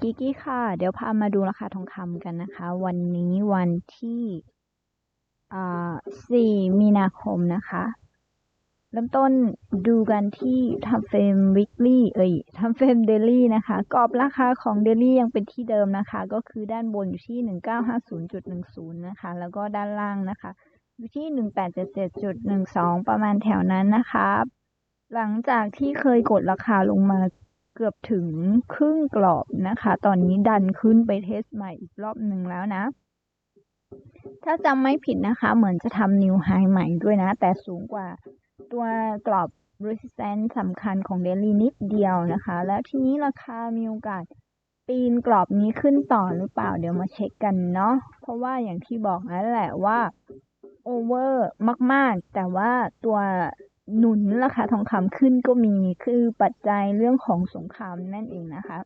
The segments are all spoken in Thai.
กิกกี้ค่ะ เดี๋ยวพามาดูราคาทองคำกันนะคะ วันนี้วันที่อ่า4มีนาคมนะคะ เริ่มต้นดูกันที่ทำเฟรมวิกลี่เอ้ยทำเฟรมเดลี่นะคะ กรอบราคาของเดลี่ยังเป็นที่เดิมนะคะ ก็คือด้านบนอยู่ที่1950.10นะคะ แล้วก็ด้านล่างนะคะ อยู่ที่1877.12ประมาณแถวนั้นนะคะ หลังจากที่เคยกดราคาลงมา เกือบถึงครึ่งกรอบนะคะ ตอนนี้ดันขึ้นไปเทสใหม่อีกรอบหนึ่งแล้วนะ ถ้าจำไม่ผิดนะคะ เหมือนจะทำนิวไฮใหม่ด้วยนะ แต่สูงกว่าตัวกรอบ resistance สำคัญของเดลี่นิดเดียวนะคะ แล้วทีนี้ราคามีโอกาสปีนกรอบนี้ขึ้นต่อหรือเปล่าเดี๋ยวมาเช็คกันเนาะเพราะว่าอย่างที่บอกนั่นแหละว่าโอเวอร์มาก ๆ แต่ว่าตัว หนุนราคาทองคำขึ้นก็มีคือปัจจัยเรื่องของสงครามนั่นเองนะคะ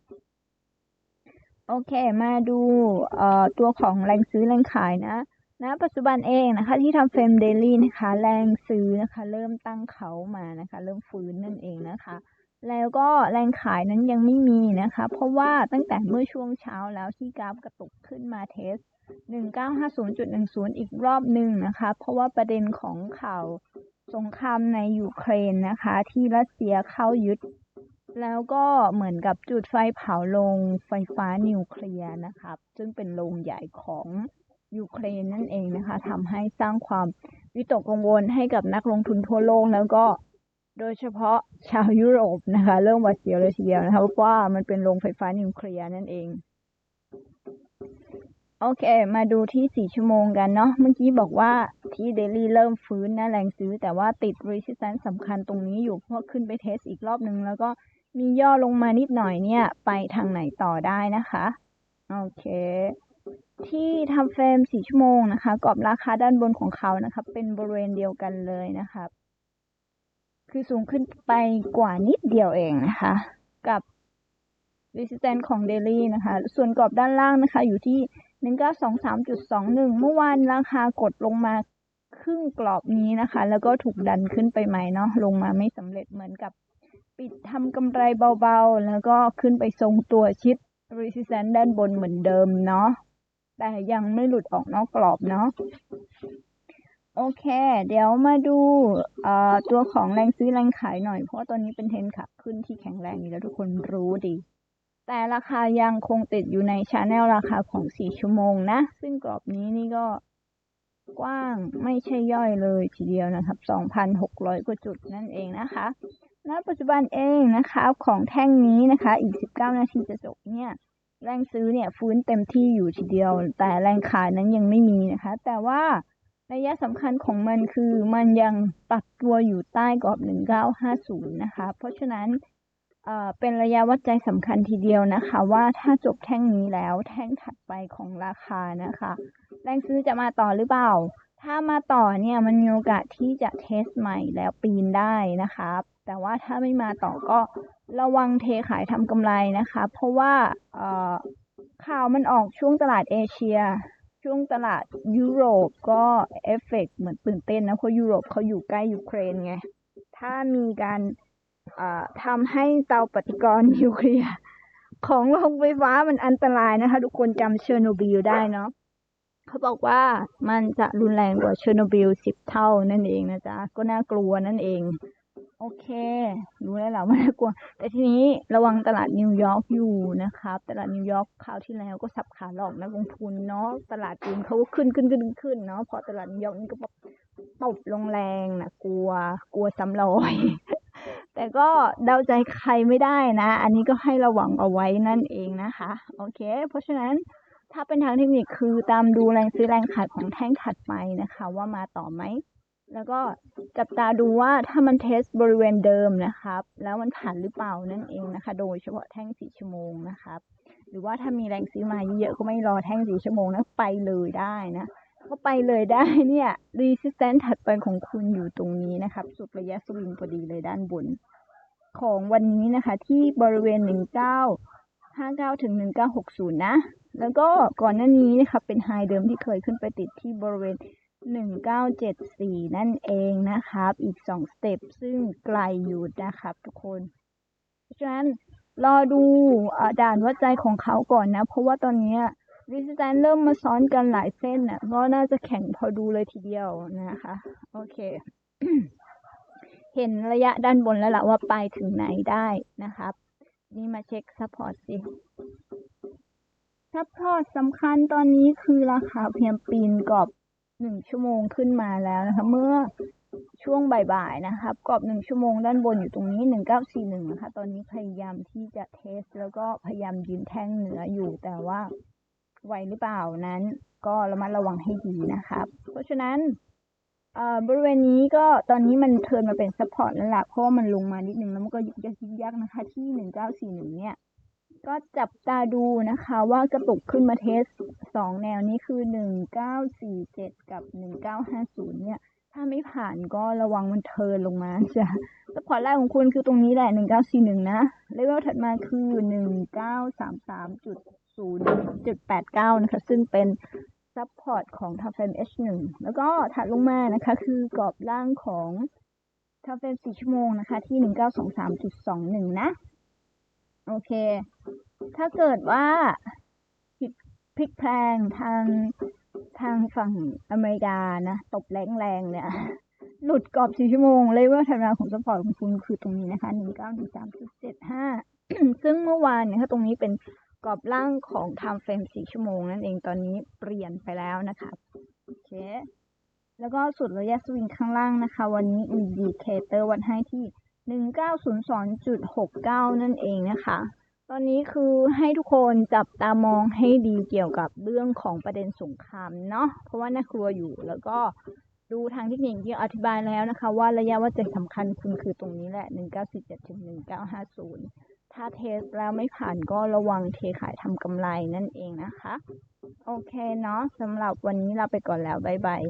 โอเค มาดูตัวของแรงซื้อแรงขายนะนะปัจจุบันเองนะคะ ที่ทำเฟรมเดลี่นะคะ แรงซื้อนะคะ เริ่มตั้งเขามานะคะ เริ่มฟื้นนั่นเองนะคะ แล้วก็แรงขายนั้นยังไม่มีนะคะ เพราะว่าตั้งแต่เมื่อช่วงเช้าแล้วที่กราฟกระตุกขึ้นมาเทส 1950.10 อีกรอบหนึ่งนะคะ เพราะว่าประเด็นของข่าว สงครามในยูเครนนะคะ ที่รัสเซียเข้ายึด แล้วก็เหมือนกับจุดไฟเผาโรงไฟฟ้านิวเคลียร์นะครับซึ่งเป็นโรงใหญ่ของยูเครนนั่นเองนะคะทำให้สร้างความวิตกกังวลให้กับนักลงทุนทั่วโลกแล้วก็โดยเฉพาะชาวยุโรปนะคะ เริ่มหวาดเสียวเลยทีเดียวนะคะเพราะว่ามันเป็นโรงไฟฟ้านิวเคลียร์นั่นเอง โอเค มาดูที่ 4 ชั่วโมงกันเนาะ เมื่อกี้บอกว่าที่เดลี่เริ่มฟื้นนะแรงซื้อ แต่ว่าติด resistance สำคัญตรงนี้อยู่ เพราะขึ้นไปเทสอีกรอบนึง แล้วก็มีย่อลงมานิดหน่อยเนี่ย ไปทางไหนต่อได้นะคะ โอเค ที่ทำเฟรม 4 ชั่วโมงนะคะ กรอบราคาด้านบนของเขานะคะ เป็นบริเวณเดียวกันเลยนะคะคือสูงขึ้นไปกว่านิดเดียวเองนะคะ กับ resistance ของเดลี่นะคะ ส่วนกรอบด้านล่างนะคะ อยู่ที่ 1923.21 เมื่อวานราคากดลงมาครึ่งกรอบนี้นะคะ แล้วก็ถูกดันขึ้นไปใหม่เนาะลงมาไม่สำเร็จเหมือนกับปิดทำกำไรเบาๆ แล้วก็ขึ้นไปทรงตัวชิด resistance ด้านบนเหมือนเดิมเนาะแต่ยังไม่หลุดออกนอกกรอบเนาะโอเค เดี๋ยวมาดูตัวของแรงซื้อแรงขายหน่อย เพราะว่าตอนนี้เป็นเทรนขาขึ้นที่แข็งแรงอยู่แล้วทุกคนรู้ดี แต่ราคายังคงติดอยู่ในชาแนลราคาของ 4 ชั่วโมงนะ ซึ่งกรอบนี้นี่ก็กว้างไม่ใช่ย่อยเลยทีเดียวนะครับ 2,600 กว่าจุดนั่นเองนะคะ ณ ปัจจุบันเองนะคะของแท่งนี้นะคะ อีก 19 นาทีจะจบเนี่ย แรงซื้อเนี่ยฟื้นเต็มที่อยู่ทีเดียว แต่แรงขายนั้นยังไม่มีนะคะ แต่ว่าระยะสำคัญของมันคือมันยังปักตัวอยู่ใต้กรอบ 1950 นะคะ เพราะฉะนั้น เป็นระยะวัดใจสำคัญทีเดียวนะคะ ว่าถ้าจบแท่งนี้แล้วแท่งถัดไปของราคานะคะ แรงซื้อจะมาต่อหรือเปล่า ถ้ามาต่อเนี่ยมันมีโอกาสที่จะเทสใหม่แล้วปีนได้นะคะแต่ว่าถ้าไม่มาต่อก็ระวังเทขายทำกำไรนะคะ เพราะว่าข่าวมันออกช่วงตลาดเอเชีย ช่วงตลาดยุโรปก็เอฟเฟกเหมือนตื่นเต้นนะเพราะยุโรปเขาอยู่ใกล้ยูเครนไงถ้ามีการ ทำให้เตาปฏิกรณ์นิวเคลียร์ของโรงไฟฟ้ามันอันตรายนะคะ ทุกคนจำเชอร์โนบิลได้เนาะเขาบอกว่ามันจะรุนแรงกว่าเชอร์โนบิลสิบเท่านั่นเองนะจ๊ะ ก็น่ากลัวนั่นเอง โอเครู้แล้วแหละว่าน่ากลัว แต่ทีนี้ระวังตลาดนิวยอร์กอยู่นะครับ ตลาดนิวยอร์กคราวที่แล้วก็สับขาหลอกนักลงทุนเนาะตลาดจีนเขาก็ขึ้นขึ้นขึ้นขึ้นเนาะพอตลาดนิวยอร์กนี่ก็ตบลงแรงนะกลัว กลัวซ้ำรอย แต่ก็เดาใจใครไม่ได้นะ อันนี้ก็ให้ระวังเอาไว้นั่นเองนะคะ โอเค เพราะฉะนั้นถ้าเป็นทางเทคนิคคือตามดูแรงซื้อแรงขายของแท่งถัดไปนะคะ ว่ามาต่อไหม แล้วก็จับตาดูว่าถ้ามันเทสบริเวณเดิมนะครับ แล้วมันผ่านหรือเปล่านั่นเองนะคะ โดยเฉพาะแท่งสี่ชั่วโมงนะครับ หรือว่าถ้ามีแรงซื้อมาเยอะๆก็ไม่รอแท่งสี่ชั่วโมงนะไปเลยได้นะ ก็ไปเลยได้เนี่ย resistance ถัดไปของคุณอยู่ตรงนี้นะครับ สุดระยะสวิงพอดีเลยด้านบน ของวันนี้นะคะ ที่บริเวณ 1959 ถึง 1960 นะ แล้วก็ก่อนหน้านี้นะคะเป็นไฮเดิมที่เคยขึ้นไปติดที่บริเวณ 1974 นั่นเองนะครับ อีก 2 สเต็ปซึ่งไกลอยู่นะครับทุกคนเพราะฉะนั้นรอดูอด่านวัดใจของเขาก่อนนะ เพราะว่าตอนเนี้ รีสแตนเริ่มมาซ้อนกันหลายเส้นน่ะก็น่าจะแข่งพอดูเลยทีเดียวนะคะ โอเค เห็นระยะด้านบนแล้วล่ะว่าไปถึงไหนได้นะครับ นี่มาเช็คซัพพอร์ตสิซัพพอร์ตสำคัญตอนนี้คือราคาเพียงปีนกรอบหนึ่งชั่วโมงขึ้นมาแล้วนะคะ เมื่อช่วงบ่ายๆนะครับ กรอบหนึ่งชั่วโมงด้านบนอยู่ตรงนี้หนึ่งเก้าสี่หนึ่งนะคะ ตอนนี้พยายามที่จะเทส แล้วก็พยายามยืนแท่งเหนืออยู่แต่ว่า ไหวหรือเปล่านั้น ก็ระมัดระวังให้ดีนะครับ เพราะฉะนั้นเอ่อบริเวณนี้ก็ตอนนี้มันเทิร์นมาเป็นซัพพอร์ตแล้วล่ะเพราะมันลงมานิดนึงแล้วมันก็ยึกยักยึกยักนะคะ ที่หนึ่งเก้าสี่หนึ่งเนี่ย ก็จับตาดูนะคะว่ากระตุกขึ้นมาเทสสองแนวนี้คือหนึ่งเก้าสี่เจ็ดกับหนึ่งเก้าห้าศูนย์เนี่ย ถ้าไม่ผ่านก็ระวังมันเทิร์นลงมาจะซัพพอร์ตแรกของคุณคือตรงนี้แหละหนึ่งเก้าสี่หนึ่งนะเลเวลถัดมาคือหนึ่งเก้าสามสามจุด ศูนย์จุดแปดเก้านะคะ ซึ่งเป็นซัพพอร์ตของทาเฟม H1 แล้วก็ถัดลงมานะคะ คือกรอบล่างของทาเฟม4ชั่วโมงนะคะ ที่ 1923.21 นะ โอเค ถ้าเกิดว่าผิดพลิกแพลงทางทางฝั่งอเมริกานะ ตบแรงๆเนี่ย หลุดกรอบ 4 ชั่วโมง เลเวลถัดมาของซัพพอร์ตของคุณคือตรงนี้นะคะ 1913.75 ซึ่งเมื่อวานเนะคะตรงนี้เป็น รอบล่างของ time frame 4 ชั่วโมงนั่นเองตอนนี้เปลี่ยนไปแล้วนะคะโอเค แล้วก็สุดระยะสวิงข้างล่างนะคะ วันนี้ indicator วัดให้ที่ 1902.69 นั่นเองนะคะ ตอนนี้คือให้ทุกคนจับตามองให้ดีเกี่ยวกับเรื่องของประเด็นสงครามเนาะเพราะว่าน่ากลัวอยู่แล้วก็ดูทางเทคนิคที่อธิบายแล้วนะคะ ว่าระยะวัดใจสำคัญคุณคือตรงนี้แหละ 1947ถึง1950 ถ้าเทสแล้วไม่ผ่านก็ระวังเทขายทำกำไรนั่นเองนะคะ โอเคเนาะสำหรับวันนี้ลาไปก่อนแล้ว บ๊ายบาย